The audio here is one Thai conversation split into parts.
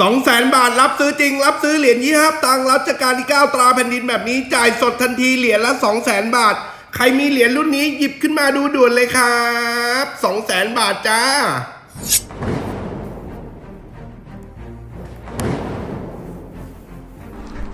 สองแสนบาทรับซื้อจริง รับซื้อเหรียญยี่ห้าตังค์รัชกาลที่ก้าตราแผ่นดินแบบนี้จ่ายสดทันทีเหรียญละสองแสนบาท ใครมีเหรียญรุ่นนี้หยิบขึ้นมาดูด่วนเลยครับสองแสนบาทจ้า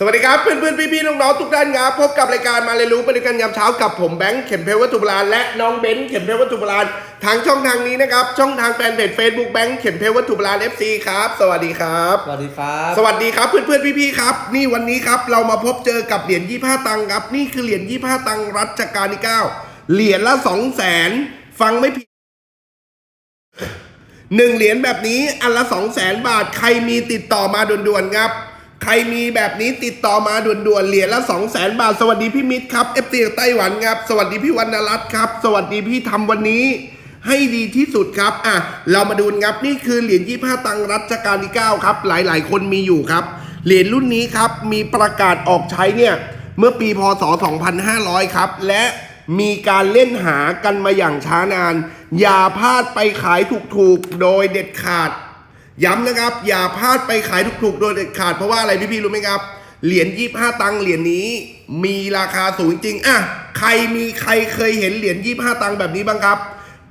สวัสดีครับเพื่อนเพื่อนพี่พี่น้องน้องๆทุกท่านครับพบกับรายการมาเรียนรู้ไปด้วยกันยามเช้ากับผมแบงค์เข็มเพชรวัตถุโบราณและน้องเบนซ์เข็มเพชรวัตถุโบราณทางช่องทางนี้นะครับช่องทางแฟนเพจ Facebook แบงค์เข็มเพชรวัตถุโบราณ FC ครับสวัสดีครับสวัสดีครับสวัสดีครับเพื่อนเพื่อนพี่พี่ๆครับนี่วันนี้ครับเรามาพบเจอกับเหรียญยี่ห้าตังค์ครับนี่คือเหรียญยี่ห้าตังค์รัชกาลที่เก้าเหรียญละสองแสนฟังไม่ผิดหนึ่งเหรียญแบบนี้อันละสองแสนบาทใครมีติดต่อมาด่วนๆครับ ใครมีแบบนี้ติดต่อมาด่วนๆเหรียญละสองแสนบาท สวัสดีพี่มิตรครับเอฟซีไต้หวันครับ สวัสดีพี่วรรณรัตน์ครับ สวัสดีพี่ทำวันนี้ ให้ดีที่สุดครับ อะ เรามาดูกันครับนี่คือเหรียญยี่ห้าตังรัชกาลที่ 9 ครับ หลายๆ คนมีอยู่ครับ เหรียญรุ่นนี้ครับ มีประกาศออกใช้เนี่ย เมื่อปีพศ 2500 ครับ และมีการเล่นหากันมาอย่างช้านาน อย่าพลาดไปขายถูกๆ โดยเด็ดขาด ย้ำนะครับ อย่าพลาดไปขายถูกๆโดยเด็ดขาดเพราะว่าอะไรพี่ๆรู้ไหมครับ เหรียญยี่ห้าตังค์เหรียญนี้ มีราคาสูงจริงอะใครมีใครเคยเห็นเหรียญยี่ห้าตังค์แบบนี้บ้างครับ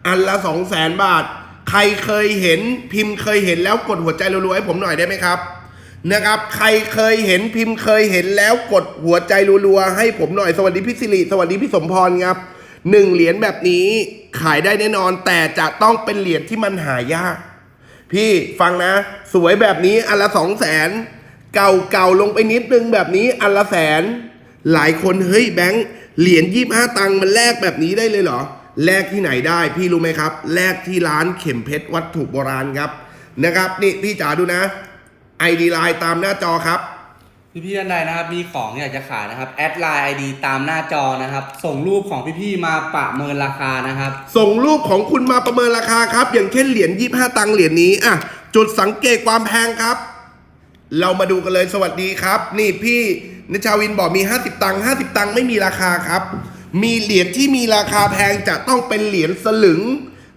อันละสองแสนบาท ใครเคยเห็นพิมพ์เคยเห็นแล้วกดหัวใจรัวๆให้ผมหน่อยได้ไหมครับนะครับ ใครเคยเห็นพิมพ์เคยเห็นแล้วกดหัวใจรัวๆให้ผมหน่อยสวัสดีพี่สิริสวัสดีพี่สมพรครับหนึ่งเหรียญแบบนี้ขายได้แน่นอนแต่จะต้องเป็นเหรียญที่มันหายาก พี่ฟังนะ สวยแบบนี้อันละสองแสนเก่าเก่าลงไปนิดนึงแบบนี้อันละแสน หลายคนเฮ้ยแบงค์เหรียญยี่ห้าตังค์มันแลกแบบนี้ได้เลยเหรอแลกที่ไหนได้พี่รู้ไหมครับแลกที่ร้านเข็มเพชรวัตถุโบราณครับนะครับ นี่พี่จ๋าดูนะไอดีไลน์ตามหน้าจอครับ พี่ๆท่านใดนะครับ มีของอยากจะขายนะครับ แอดไลน์ไอดีตามหน้าจอนะครับ ส่งรูปของพี่ๆมาประเมินราคานะครับ ส่งรูปของคุณมาประเมินราคาครับ อย่างเช่นเหรียญยี่ห้าตังค์เหรียญนี้อะจุดสังเกตความแพงครับ เรามาดูกันเลยสวัสดีครับ นี่พี่นชาวินบอกมี 50 ตังค์50 ตังค์ไม่มีราคาครับ มีเหรียญที่มีราคาแพงจะต้องเป็นเหรียญสลึง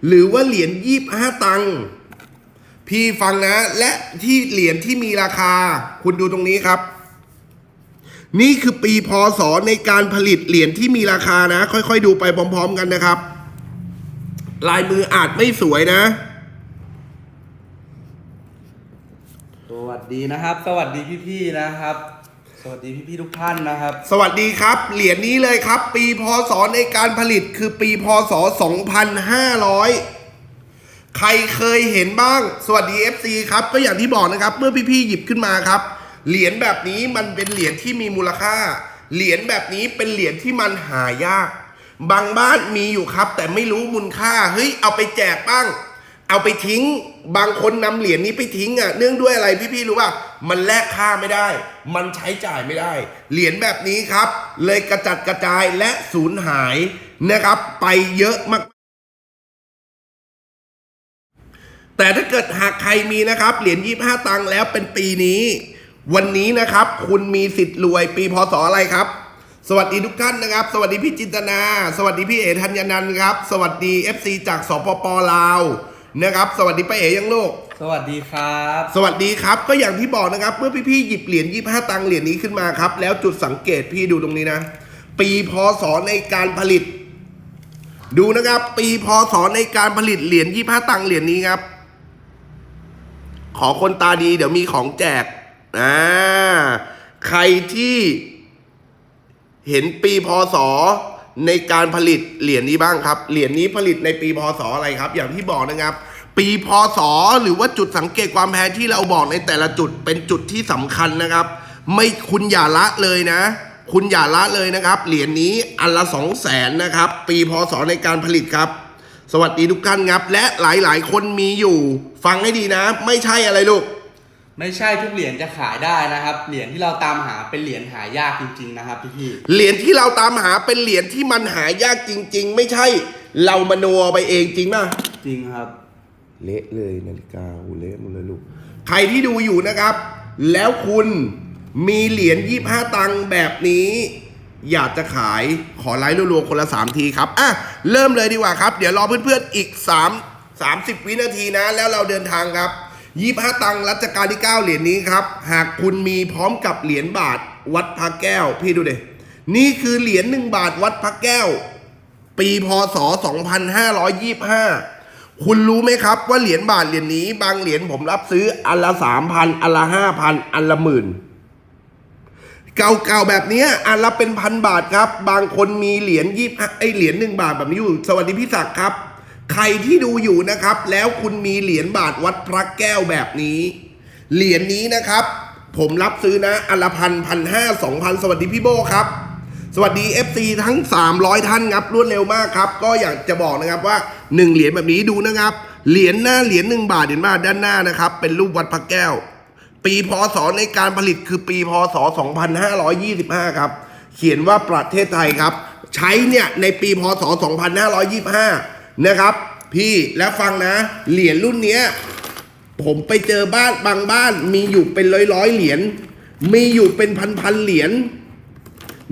หรือว่าเหรียญยี่ห้าตังค์พี่ฟังนะ และที่เหรียญที่มีราคา คุณดูตรงนี้ครับ นี่คือปีพศในการผลิตเหรียญที่มีราคานะ ค่อยๆ ดูไปพร้อม ๆ กันนะครับ ลายมืออาจไม่สวยนะ สวัสดีนะครับ สวัสดีพี่พี่ๆนะครับ สวัสดีพี่พี่ๆทุกท่านนะครับ สวัสดีครับ เหรียญนี้เลยครับ ปีพศในการผลิตคือปีพศ 2500ใครเคยเห็นบ้าง สวัสดี FC ครับ ก็อย่างที่บอกนะครับ เมื่อพี่ๆหยิบขึ้นมาครับ เหรียญแบบนี้มันเป็นเหรียญที่มีมูลค่า เหรียญแบบนี้เป็นเหรียญที่มันหายาก บางบ้านมีอยู่ครับ แต่ไม่รู้มูลค่า เฮ้ยเอาไปแจกบ้าง เอาไปทิ้ง บางคนนำเหรียญนี้ไปทิ้งอะ เนื่องด้วยอะไรพี่ๆรู้ป่ะ มันแลกค่าไม่ได้ มันใช้จ่ายไม่ได้ เหรียญแบบนี้ครับ เลยกระจัดกระจายและสูญหายนะครับ ไปเยอะมากแต่ถ้าเกิดหากใครมีนะครับ เหรียญยี่ห้าตังค์แล้วเป็นปีนี้ วันนี้นะครับ คุณมีสิทธิ์รวยปีพศอะไรครับ สวัสดีทุกท่านนะครับ สวัสดีพี่จินตนา สวัสดีพี่เอ๋ธัญญนันท์ครับ สวัสดี FC จากสปปลาวนะครับ สวัสดีป้าเอ๋ยังลูกสวัสดีครับ สวัสดีครับ ก็อย่างที่บอกนะครับ เมื่อพี่ๆหยิบเหรียญยี่ห้าตังค์เหรียญนี้ขึ้นมาครับ แล้วจุดสังเกตพี่ดูตรงนี้นะ ปีพศในการผลิต ดูนะครับ ปีพศในการผลิตเหรียญยี่ห้าตังค์เหรียญนี้ครับ ขอคนตาดีเดี๋ยวมีของแจก อ่าใครที่เห็นปีพศในการผลิตเหรียญนี้บ้างครับ เหรียญนี้ผลิตในปีพศอะไรครับ อย่างที่บอกนะครับ ปีพศหรือว่าจุดสังเกตความแพงที่เราบอกในแต่ละจุดเป็นจุดที่สำคัญนะครับ ไม่คุณอย่าละเลยนะ คุณอย่าละเลยนะครับ เหรียญนี้อันละสองแสนนะครับ ปีพศในการผลิตครับ สวัสดีทุกท่านครับ และหลายๆ คนมีอยู่ ฟังให้ดีนะ ไม่ใช่อะไรลูก ไม่ใช่ทุกเหรียญจะขายได้นะครับ เหรียญที่เราตามหาเป็นเหรียญหายากจริง ๆ นะครับพี่เหรียญที่เราตามหาเป็นเหรียญที่มันหายากจริง ๆ ไม่ใช่ เรามโนเอาไปเองจริงป่ะๆจริงครับ เละเลยนาฬิกาโอ้เละหมดเลยลูกใครที่ดูอยู่นะครับ แล้วคุณมีเหรียญยี่ห้าตังค์แบบนี้ อยากจะขายขอไลค์รัวๆคนละ 3 ทีครับอะเริ่มเลยดีกว่าครับ เดี๋ยวรอเพื่อนๆอีก 3 30 วินาทีนะ แล้วเราเดินทางครับ ยี่ห้าตังค์รัชกาลที่ 9 เหรียญนี้ครับ หากคุณมีพร้อมกับเหรียญบาทวัดพระแก้ว พี่ดูดินี่คือเหรียญ1บาทวัดพระแก้ว ปีพศ 2525 คุณรู้ไหมครับว่าเหรียญบาทเหรียญนี้ บางเหรียญผมรับซื้ออันละสามพันอันละห้าพันอันละหมื่นเก่าๆแบบนี้อันละเป็นพันบาทครับ บางคนมีเหรียญยี่ไอเหรียญหนึ่งบาทแบบนี้อยู่ สวัสดีพี่ศักดิ์ครับ ใครที่ดูอยู่นะครับ แล้วคุณมีเหรียญบาทวัดพระแก้วแบบนี้ เหรียญนี้นะครับ ผมรับซื้อนะอัละพันพันห้าสองพันสวัสดีพี่โบครับ สวัสดี FC ทั้ง 300 ท่านครับรวดเร็วมากครับ ก็อยากจะบอกนะครับว่า 1 เหรียญแบบนี้ดูนะครับ เหรียญหน้าเหรียญ1บาทเหรียญบาทด้านหน้านะครับ เป็นรูปวัดพระแก้ว ปีพศในการผลิตคือปีพศ 2525 ครับ เขียนว่าประเทศไทยครับ ใช้เนี่ยในปีพศ 2525 นะครับ พี่และฟังนะ เหรียญรุ่นเนี้ย ผมไปเจอบ้านบางบ้านมีอยู่เป็นร้อยร้อยเหรียญมีอยู่เป็นพันพันๆเหรียญ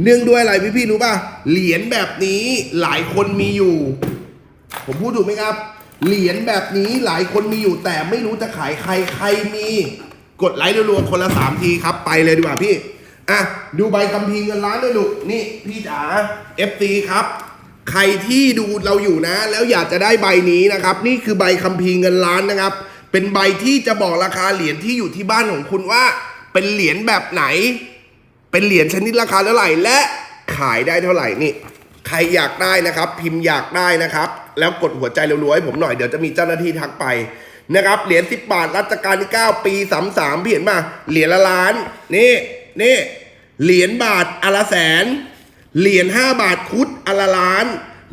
เนื่องด้วยอะไรพี่พี่รู้ป่ะเหรียญแบบนี้หลายคนมีอยู่ ผมพูดถูกไหมครับ เหรียญแบบนี้หลายคนมีอยู่ แต่ไม่รู้จะขายใครใครมีกดไลค์รัวๆคนละสามทีครับ ไปเลยดีกว่าพี่อะดูใบคัมภีร์เงินล้านด้วยลูกนี่พี่จ๋า FT ครับ ใครที่ดูเราอยู่นะ แล้วอยากจะได้ใบนี้นะครับ นี่คือใบคัมภีร์เงินล้านนะครับ เป็นใบที่จะบอกราคาเหรียญที่อยู่ที่บ้านของคุณว่า เป็นเหรียญแบบไหน เป็นเหรียญชนิดราคาเท่าไหร่และขายได้เท่าไหร่นี่ ใครอยากได้นะครับ พิมพ์อยากได้นะครับ แล้วกดหัวใจรัวๆให้ผมหน่อยเดี๋ยวจะมีเจ้าหน้าที่ทักไปนะครับเหรียญ10 บาทรัชกาลที่ 9 ปี 33พี่เห็นป่ะเหรียญละล้านนี่นี่เหรียญบาทอละแสน เหรียญ5บาทคุดอละล้าน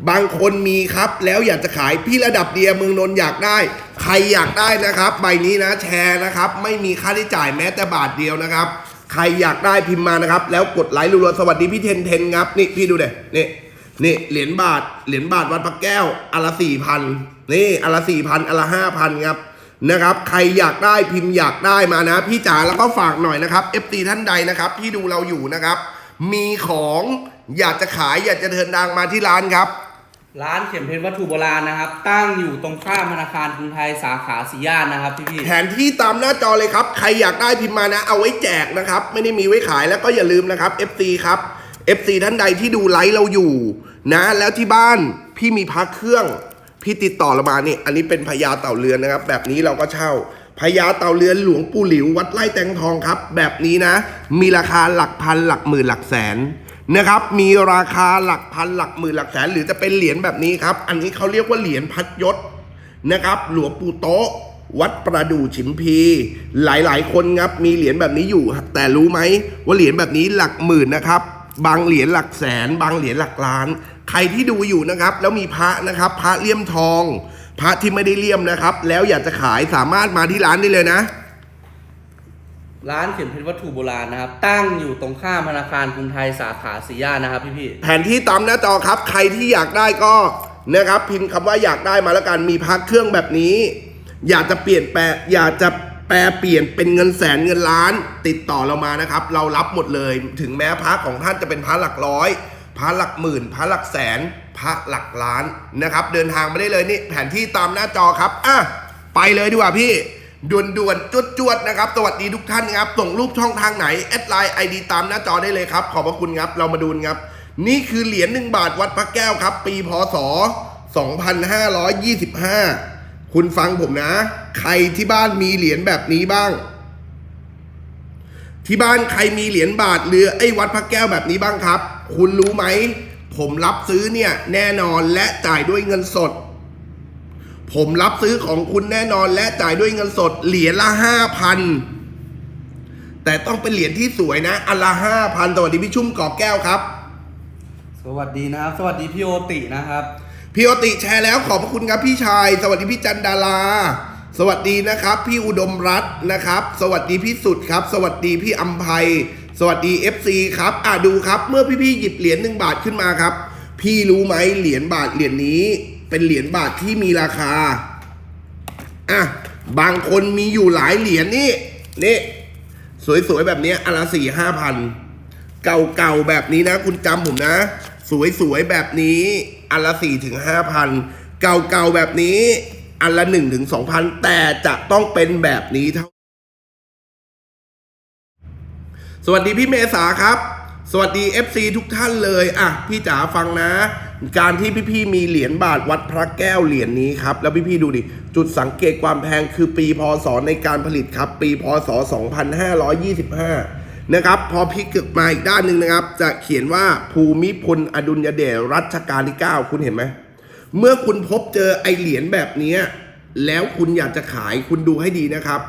บางคนมีครับ แล้วอยากจะขายพี่ระดับเดียเมืองนนท์อยากได้ ใครอยากได้นะครับ ใบนี้นะแชร์นะครับ ไม่มีค่าใช้จ่ายแม้แต่บาทเดียวนะครับ ใครอยากได้พิมพ์มานะครับ แล้วกดไลค์รัวๆสวัสดีพี่เทนเทนครับนี่พี่ดูเด็นี่นี่เหรียญบาทเหรียญบาทวัดพระแก้วอนละสี่พันนี่อนละสี่พันอนละห้าพันครับนะครับ ใครอยากได้พิมพ์อยากได้มานะ พี่จ๋าแล้วก็ฝากหน่อยนะครับ FT ท่านใดนะครับ ที่ดูเราอยู่นะครับ มีของ อยากจะขายอยากจะเดินทางมาที่ร้านครับ ร้านเข็มเพชรวัตถุโบราณนะครับ ตั้งอยู่ตรงข้ามธนาคารกรุงไทยสาขาสีย่านนะครับพี่แผนที่ตามหน้าจอเลยครับ ใครอยากได้พิมพ์มานะ เอาไว้แจกนะครับ ไม่ได้มีไว้ขายแล้วก็อย่าลืมนะครับ FC ครับ FC ท่านใดที่ดูไลฟ์เราอยู่ นะ แล้วที่บ้านพี่มีพักเครื่อง พี่ติดต่อเรามานี่อันนี้เป็นพญาเต่าเรือนนะครับ แบบนี้เราก็เช่าพญาเต่าเรือนหลวงปู่หลิววัดไร่แตงทองครับ แบบนี้นะ มีราคาหลักพันหลักหมื่นหลักแสน นะครับ มีราคาหลักพันหลักหมื่นหลักแสน หรือจะเป็นเหรียญแบบนี้ครับ อันนี้เขาเรียกว่าเหรียญพัดยศนะครับ หลวงปู่โต๊ะ วัดประดู่ฉิมพี หลายๆ คนครับมีเหรียญแบบนี้อยู่ แต่รู้ไหมว่าเหรียญแบบนี้หลักหมื่นนะครับ บางเหรียญหลักแสน บางเหรียญหลักล้าน ใครที่ดูอยู่นะครับ แล้วมีพระนะครับ พระเลี่ยมทอง พระที่ไม่ได้เลี่ยมนะครับ แล้วอยากจะขายสามารถมาที่ร้านได้เลยนะ ร้านเข็มเพชรวัตถุโบราณนะครับ ตั้งอยู่ตรงข้ามธนาคารกรุงไทยสาขาสีย่านนะครับพี่แผนที่ตามหน้าจอครับ ใครที่อยากได้ก็นะครับ พิมพ์คำว่าอยากได้มาแล้วกันมีพักเครื่องแบบนี้ อยากจะเปลี่ยนแปลอยากจะแปลเปลี่ยนเป็นเงินแสนเงินล้าน ติดต่อเรามานะครับ เรารับหมดเลย ถึงแม้พระของท่านจะเป็นพระหลักร้อยพระหลักหมื่นพระหลักแสนพระหลักล้านนะครับ เดินทางมาได้เลยนี่แผนที่ตามหน้าจอครับอะไปเลยดีกว่าพี่ ด่วนด่วนๆจวดจวดๆนะครับ สวัสดีทุกท่านครับ ส่งรูปช่องทางไหน แอดไลน์ไอดีตามหน้าจอได้เลยครับ ขอบพระคุณครับ เรามาดูนครับ นี่คือเหรียญหนึ่งบาทวัดพระแก้วครับ ปีพศ 2525 คุณฟังผมนะ ใครที่บ้านมีเหรียญแบบนี้บ้าง ที่บ้านใครมีเหรียญบาทหรือไอ้วัดพระแก้วแบบนี้บ้างครับ คุณรู้ไหม ผมรับซื้อเนี่ยแน่นอนและจ่ายด้วยเงินสด ผมรับซื้อของคุณแน่นอนและจ่ายด้วยเงินสดเหรียญละห้าพันแต่ต้องเป็นเหรียญที่สวยนะ อันละห้าพันสวัสดีพี่ชุ่มกอบแก้วครับๆสวัสดีนะครับ สวัสดีพี่โอตินะครับ พี่โอติแชร์แล้วขอบพระคุณครับพี่ชาย สวัสดีพี่จันดารา สวัสดีนะครับ พี่อุดมรัตน์นะครับ สวัสดีพี่สุดครับ สวัสดีพี่อัมภัย สวัสดี FC ครับ อะดูครับ เมื่อพี่ๆหยิบเหรียญหนึ่งบาทขึ้นมาครับ พี่รู้ไหมเหรียญบาทเหรียญนี้ เป็นเหรียญบาทที่มีราคา อะ บางคนมีอยู่หลายเหรียญนี่ นี่ สวยๆ แบบนี้อนละสี่ห้าพัน เก่าๆ แบบนี้นะ คุณจำผมนะ สวยๆ แบบนี้อันละสี่ถึงห้าพัน เก่าๆ แบบนี้อันละหนึ่งถึงสองพันแต่จะต้องเป็นแบบนี้เท่า สวัสดีพี่เมษาครับ สวัสดี FC ทุกท่านเลย อะ พี่จ๋าฟังนะ การที่พี่ๆมีเหรียญบาทวัดพระแก้วเหรียญนี้ครับ แล้วพี่ๆดูดิ จุดสังเกตความแพงคือปีพศในการผลิตครับ ปีพศ 2525 นะครับ พอพลิกกลับมาอีกด้านหนึ่งนะครับ จะเขียนว่าภูมิพลอดุลยเดชรัชกาลที่ 9 คุณเห็นไหม เมื่อคุณพบเจอไอเหรียญแบบนี้ แล้วคุณอยากจะขายคุณดูให้ดีนะครับ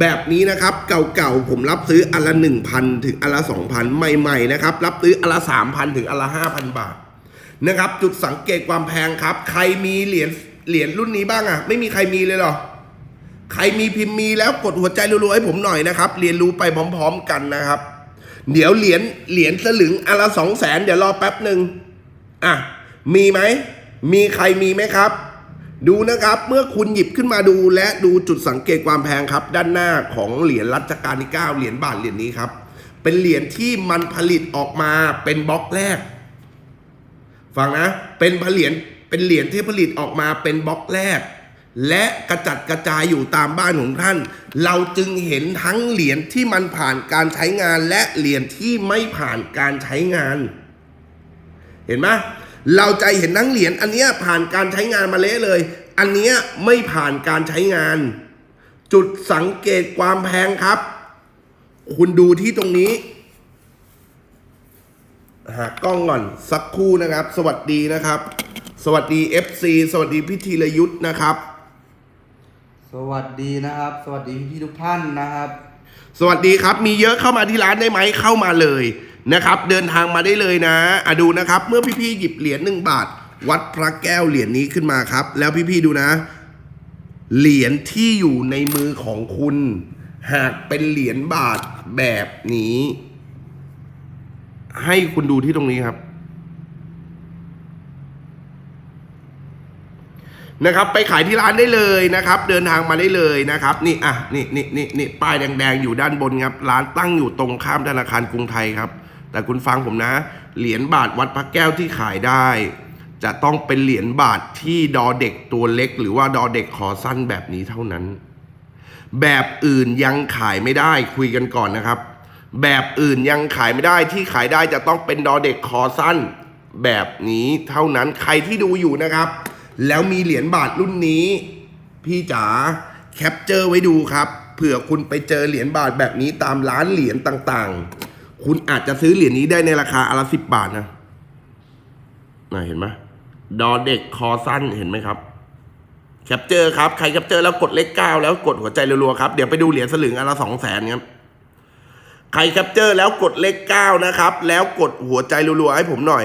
แบบนี้นะครับเก่าๆผมรับซื้ออันละ 1,000 ถึงอันละ 2,000 ใหม่ๆนะครับรับซื้ออันละ 3,000 ถึงอันละ 5,000 บาท นะครับ จุดสังเกตความแพงครับ ใครมีเหรียญเหรียญรุ่นนี้บ้างอะไม่มีใครมีเลยเหรอ ใครมีพิมพ์มีแล้วกดหัวใจรัวๆให้ผมหน่อยนะครับ เรียนรู้ไปพร้อม ๆ กันนะครับ เดี๋ยวเหรียญเหรียญสลึงอันละสองแสนเดี๋ยวรอแป๊บหนึ่งอะมีไหมมีใครมีไหมครับ ดูนะครับเมื่อคุณหยิบขึ้นมาดูและดูจุดสังเกตความแพงครับ ด้านหน้าของเหรียญรัชกาลที่9เหรียญบาทเหรียญนี้ครับ เป็นเหรียญที่มันผลิตออกมาเป็นบล็อกแรก ฟังนะ เป็นผลิตเป็นเหรียญที่ผลิตออกมาเป็นบล็อกแรก และกระจัดกระจายอยู่ตามบ้านของท่าน เราจึงเห็นทั้งเหรียญที่มันผ่านการใช้งานและเหรียญที่ไม่ผ่านการใช้งาน เห็นไหมเราจะเห็นทั้งเหรียญอันเนี้ยผ่านการใช้งานมาเละเลย อันเนี้ยไม่ผ่านการใช้งาน จุดสังเกตความแพงครับ คุณดูที่ตรงนี้ หากล้องก่อนสักครู่นะครับ สวัสดีนะครับ สวัสดี FC สวัสดีพิธีรยุทธ์นะครับ สวัสดีนะครับ สวัสดีพี่ๆทุกท่านนะครับ สวัสดีครับ มีเยอะเข้ามาที่ร้านได้ไหมเข้ามาเลยนะครับ เดินทางมาได้เลยนะอะดูนะครับ เมื่อพี่ๆหยิบเหรียญหนึ่งบาท วัดพระแก้วเหรียญนี้ขึ้นมาครับ แล้วพี่ๆดูนะ เหรียญที่อยู่ในมือของคุณ หากเป็นเหรียญบาทแบบนี้ ให้คุณดูที่ตรงนี้ครับ นะครับ ไปขายที่ร้านได้เลยนะครับ เดินทางมาได้เลยนะครับ นี่อะนี่นี่นี่นี่ป้ายแดง ๆ อยู่ด้านบนครับ ร้านตั้งอยู่ตรงข้ามธนาคารกรุงไทยครับ แต่คุณฟังผมนะ เหรียญบาทวัดพระแก้วที่ขายได้ จะต้องเป็นเหรียญบาทที่ดอเด็กตัวเล็ก หรือว่าดอเด็กคอสั้นแบบนี้เท่านั้น แบบอื่นยังขายไม่ได้คุยกันก่อนนะครับ แบบอื่นยังขายไม่ได้ที่ขายได้จะต้องเป็นดอเด็กคอสั้น แบบนี้เท่านั้นใครที่ดูอยู่นะครับ แล้วมีเหรียญบาทรุ่นนี้ พี่จ๋าแคปเจอร์ไว้ดูครับเผื่อคุณไปเจอเหรียญบาทแบบนี้ตามร้านเหรียญต่างๆ คุณอาจจะซื้อเหรียญนี้ได้ในราคาอละสิบบาทนะน่ะเห็นไหมดอเด็กคอสั้นเห็นไหมครับแคปเจอร์ครับใครแคปเจอร์แล้วกดเลขเก้าแล้วกดหัวใจรัวๆครับเดี๋ยวไปดูเหรียญสลึงอันละสองแสนครับ ใครแคปเจอร์แล้วกดเลขเก้านะครับ แล้วกดหัวใจรัวๆให้ผมหน่อย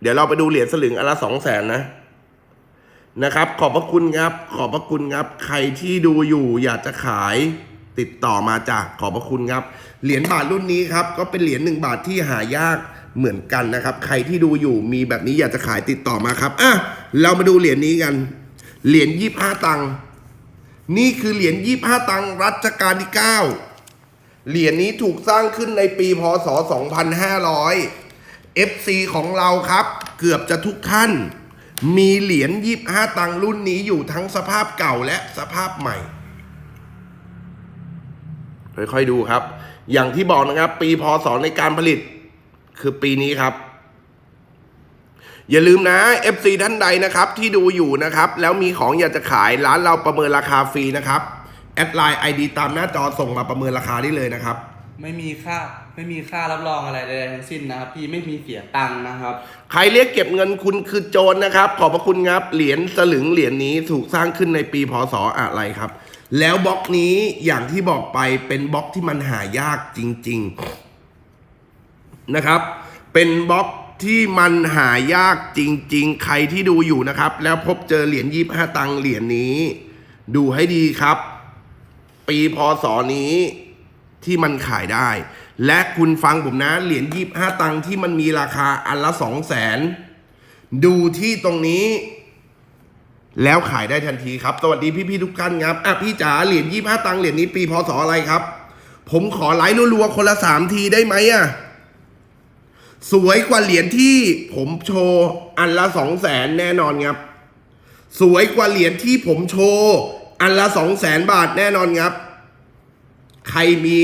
เดี๋ยวเราไปดูเหรียญสลึงอันละสองแสนนะนะครับ ขอบพระคุณครับ ขอบพระคุณครับ ใครที่ดูอยู่อยากจะขายติดต่อมาจากขอบพระคุณครับ เหรียญบาทรุ่นนี้ครับ ก็เป็นเหรียญหนึ่งบาทที่หายากเหมือนกันนะครับ ใครที่ดูอยู่มีแบบนี้อยากจะขายติดต่อมาครับอะเรามาดูเหรียญนี้กัน เหรียญยี่ห้าตังค์นี่คือเหรียญยี่ห้าตังค์รัชกาลที่เก้า เหรียญนี้ถูกสร้างขึ้นในปีพศ 2500 FC ของเราครับ เกือบจะทุกท่าน มีเหรียญ25 ตังรุ่นนี้อยู่ทั้งสภาพเก่าและสภาพใหม่ ค่อยๆดูครับ อย่างที่บอกนะครับ ปีพศในการผลิต คือปีนี้ครับ อย่าลืมนะ FC ท่านใดนะครับ ที่ดูอยู่นะครับ แล้วมีของอยากจะขายร้านเราประเมินราคาฟรีนะครับ แอดไลน์ ID ตามหน้าจอส่งมาประเมินราคาได้เลยนะครับ ไม่มีค่าไม่มีค่ารับรองอะไรใดๆทั้งสิ้นนะครับ พี่ไม่มีเสียตังค์นะครับ ใครเรียกเก็บเงินคุณคือโจรนะครับ ขอบพระคุณครับ เหรียญสลึงเหรียญนี้ถูกสร้างขึ้นในปีพศอะไรครับ แล้วบล็อกนี้อย่างที่บอกไปเป็นบล็อกที่มันหายากจริง ๆนะครับ เป็นบล็อกที่มันหายากจริง ๆ ใครที่ดูอยู่นะครับ แล้วพบเจอเหรียญยี่ห้าตังค์เหรียญนี้ ดูให้ดีครับ ปีพศนี้ที่มันขายได้ และคุณฟังผมนะ เหรียญยี่ห้าตังค์ที่มันมีราคาอันละสองแสนดูที่ตรงนี้ แล้วขายได้ทันทีครับ สวัสดีพี่ๆทุกท่านครับอะพี่จ๋าเหรียญยี่ห้าตังค์เหรียญนี้ปีพศอะไรครับ ผมขอไลค์รัวๆคนละสามทีได้ไหมอะสวยกว่าเหรียญที่ผมโชว์อันละสองแสนแน่นอนครับ สวยกว่าเหรียญที่ผมโชว์ อันละสองแสนบาทแน่นอนครับ ใครมี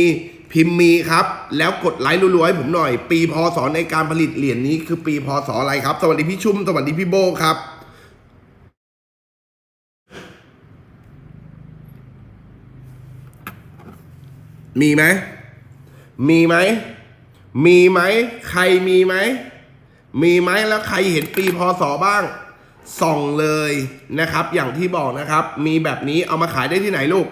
พิมพ์มีครับ แล้วกดไลค์รัวๆให้ผมหน่อย ปีพศในการผลิตเหรียญนี้คือปีพศอะไรครับ สวัสดีพี่ชุ่ม สวัสดีพี่โบครับ มีไหม มีไหม มีไหม ใครมีไหม มีไหมแล้วใครเห็นปีพศบ้าง ส่องเลยนะครับ อย่างที่บอกนะครับ มีแบบนี้เอามาขายได้ที่ไหนลูก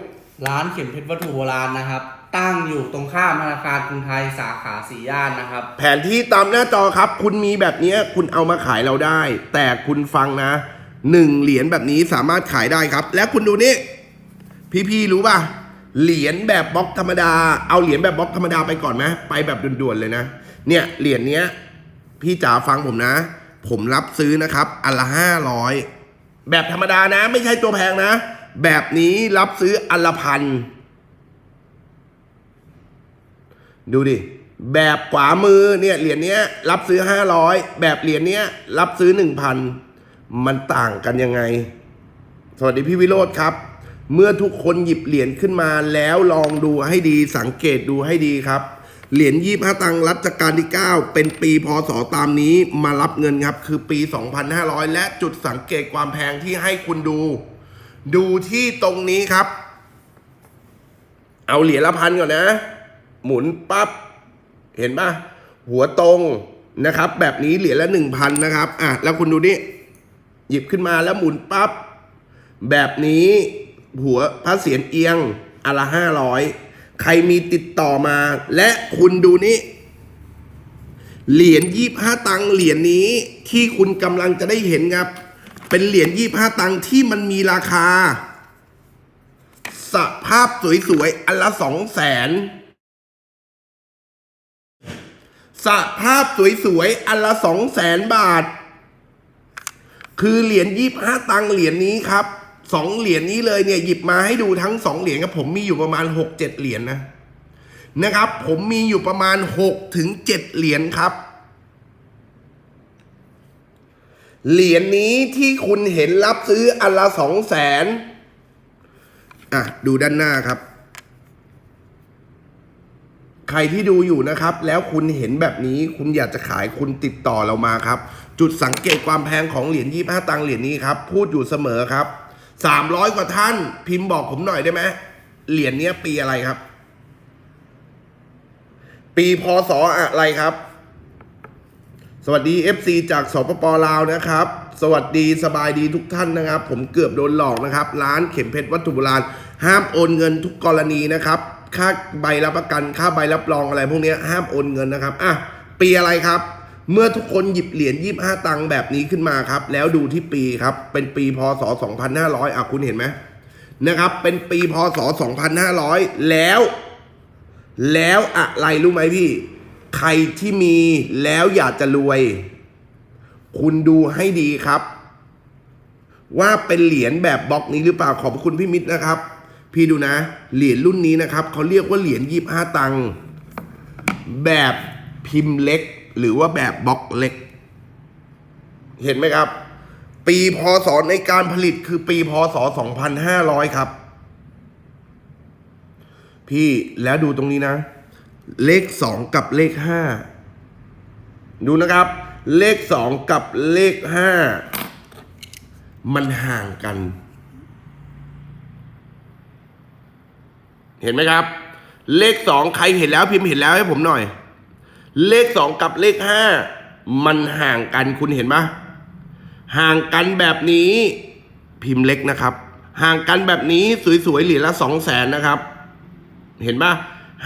ร้านเข็มเพชรวัตถุโบราณนะครับ ตั้งอยู่ตรงข้ามธนาคารกรุงไทยสาขาสีย่านนะครับ แผนที่ตามหน้าจอครับ คุณมีแบบนี้คุณเอามาขายเราได้ แต่คุณฟังนะหนึ่งเหรียญแบบนี้สามารถขายได้ครับ แล้วคุณดูนี่ พี่ๆรู้ป่ะเหรียญแบบบล็อกธรรมดา เอาเหรียญแบบบล็อกธรรมดาไปก่อนไหมไปแบบด่วนๆเลยนะ เนี่ยเหรียญเนี้ย พี่จ๋าฟังผมนะ ผมรับซื้อนะครับ อันละห้าร้อยแบบธรรมดานะ ไม่ใช่ตัวแพงนะ แบบนี้รับซื้ออันละพัน ดูดิ แบบขวามือเนี่ยเหรียญเนี้ย รับซื้อห้าร้อยแบบเหรียญเนี้ย รับซื้อหนึ่งพันมันต่างกันยังไง สวัสดีพี่วิโรธครับ เมื่อทุกคนหยิบเหรียญขึ้นมาแล้วลองดูให้ดีสังเกตดูให้ดีครับ เหรียญยี่ห้าตังรัชกาลที่ 9 เป็นปีพศตามนี้มารับเงินครับ คือปี 2,500 และจุดสังเกตความแพงที่ให้คุณดู ดูที่ตรงนี้ครับ เอาเหรียญละพันก่อนนะ หมุนปั๊บเห็นป่ะหัวตรงนะครับ แบบนี้เหรียญละหนึ่งพันนะครับอะแล้วคุณดูนี่หยิบขึ้นมาแล้วหมุนปั๊บแบบนี้หัวพระเศียรเอียงอนละห้าร้อย ใครมีติดต่อมา และคุณดูนี่เหรียญยี่ห้าตังเหรียญนี้ที่คุณกำลังจะได้เห็นครับ เป็นเหรียญยี่ห้าตังที่มันมีราคา สภาพสวยๆ อันละสองแสนสภาพสวยๆ อันละสองแสนบาท คือเหรียญยี่ห้าตังเหรียญนี้ครับ สองเหรียญนี้เลยเนี่ยหยิบมาให้ดูทั้งสองเหรียญครับผมมีอยู่ประมาณหกเจ็ดเหรียญนะนะครับ ผมมีอยู่ประมาณหกถึงเจ็ดเหรียญครับ เหรียญนี้ที่คุณเห็นรับซื้ออันละสองแสนอะดูด้านหน้าครับ ใครที่ดูอยู่นะครับ แล้วคุณเห็นแบบนี้คุณอยากจะขายคุณติดต่อเรามาครับ จุดสังเกตความแพงของเหรียญยี่ห้าตังเหรียญนี้ครับ พูดอยู่เสมอครับ สามร้อยกว่าท่าน พิมพ์บอกผมหน่อยได้ไหมเหรียญเนี้ยปีอะไรครับ ปีพศอะไรครับ สวัสดี FC จากสปปลาวนะครับ สวัสดีสบายดีทุกท่านนะครับ ผมเกือบโดนหลอกนะครับ ร้านเข็มเพชรวัตถุโบราณ ห้ามโอนเงินทุกกรณีนะครับ ค่าใบรับประกัน ค่าใบรับรองอะไรพวกนี้ห้ามโอนเงินนะครับอะปีอะไรครับ เมื่อทุกคนหยิบเหรียญยี่ห้าตังค์แบบนี้ขึ้นมาครับ แล้วดูที่ปีครับ เป็นปีพศ 2500 อะคุณเห็นไหมนะครับ เป็นปีพศ 2500 แล้ว แล้วอะไรรู้ไหมพี่ ใครที่มีแล้วอยากจะรวย คุณดูให้ดีครับ ว่าเป็นเหรียญแบบบล็อกนี้หรือเปล่าขอบคุณพี่มิตรนะครับ พี่ดูนะ เหรียญรุ่นนี้นะครับเขาเรียกว่าเหรียญยี่ห้าตังค์แบบพิมพ์เล็ก หรือว่าแบบบล็อกเล็ก เห็นไหมครับ ปีพศในการผลิตคือปีพศ 2500 ครับ พี่แล้วดูตรงนี้นะ เลขสองกับเลขห้าดูนะครับ เลขสองกับเลขห้ามันห่างกัน เห็นไหมครับ เลขสองใครเห็นแล้วพิมพ์เห็นแล้วให้ผมหน่อย เลขสองกับเลขห้ามันห่างกันคุณเห็นปะห่างกันแบบนี้พิมพ์เล็กนะครับ ห่างกันแบบนี้สวยๆเหรียญละสองแสนนะครับ เห็นปะ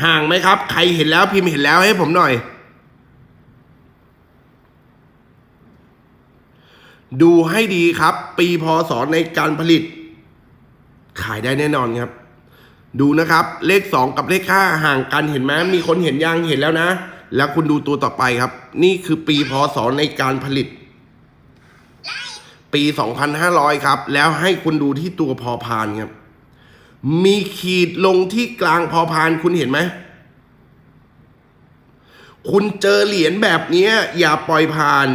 ห่างไหมครับ ใครเห็นแล้วพิมพ์เห็นแล้วให้ผมหน่อย ดูให้ดีครับ ปีพศในการผลิต ขายได้แน่นอนครับ ดูนะครับ เลข2กับเลข5ห่างกันเห็นไหมมีคนเห็นยังเห็นแล้วนะ แล้วคุณดูตัวต่อไปครับ นี่คือปีพศในการผลิต ปี 2,500 ครับ แล้วให้คุณดูที่ตัวพอพานครับ มีขีดลงที่กลางพอพานคุณเห็นไหม คุณเจอเหรียญแบบนี้อย่าปล่อยผ่าน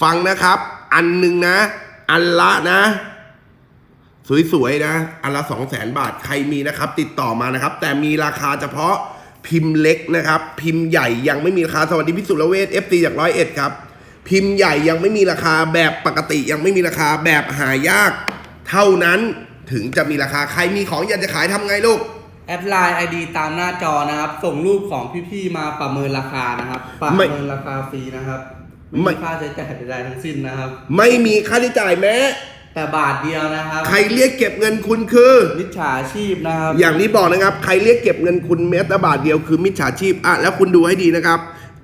ฟังนะครับ อันหนึ่งนะ อันละนะสวยๆนะ อันละ2 0 0แสนบาท ใครมีนะครับ ติดต่อมานะครับ แต่มีราคาเฉพาะ พิมพ์เล็กนะครับ พิมพ์ใหญ่ยังไม่มีราคาสวัสดีพิสุทธิ์ละเวท FT จากร้อยเอ็ดครับ พิมพ์ใหญ่ยังไม่มีราคาแบบปกติยังไม่มีราคาแบบหายาก เท่านั้นถึงจะมีราคาใครมีของอยากจะขายทำไงลูกแอดไลน์ ID ตามหน้าจอนะครับ ส่งรูปของพี่ๆมาประเมินราคานะครับ ประไม่เมินราคาฟรีนะครับไม่ไม่มีค่าใช้จ่ายใดๆทั้งสิ้นนะครับ ไม่มีค่าใช้จ่ายแม้ แต่บาทเดียวนะครับ ใครเรียกเก็บเงินคุณคือ มิจฉาชีพนะครับ อย่างนี้บอกนะครับ ใครเรียกเก็บเงินคุณแม้แต่บาทเดียวคือมิจฉาชีพอะแล้วคุณดูให้ดีนะครับ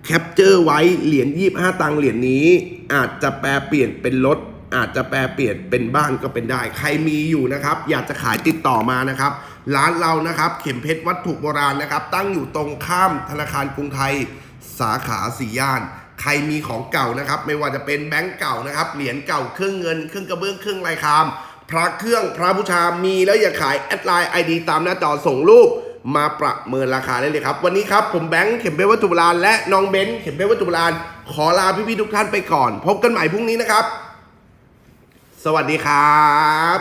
แคปเจอร์ไว้เหรียญยี่ห้าตังค์เหรียญนี้ อาจจะแปลเปลี่ยนเป็นรถอาจจะแปลเปลี่ยนเป็นบ้านก็เป็นได้ ใครมีอยู่นะครับ อยากจะขายติดต่อมานะครับ ร้านเรานะครับ เข็มเพชรวัตถุโบราณนะครับ ตั้งอยู่ตรงข้ามธนาคารกรุงไทย สาขาสี่ย่าน ใครมีของเก่านะครับ ไม่ว่าจะเป็นแบงก์เก่านะครับ เหรียญเก่าเครื่องเงินเครื่องกระเบื้องเครื่องลายคาม พระเครื่องพระบูชามีแล้วอย่าขายแอดไลน์ไอดีตามหน้าจอส่งรูปมาประเมินราคาได้เลยครับ วันนี้ครับผมแบงค์เข็มเพชรวัตถุโบราณและน้องเบนซ์เข็มเพชรวัตถุโบราณขอลาพี่ๆทุกท่านไปก่อน พบกันใหม่พรุ่งนี้นะครับ สวัสดีครับ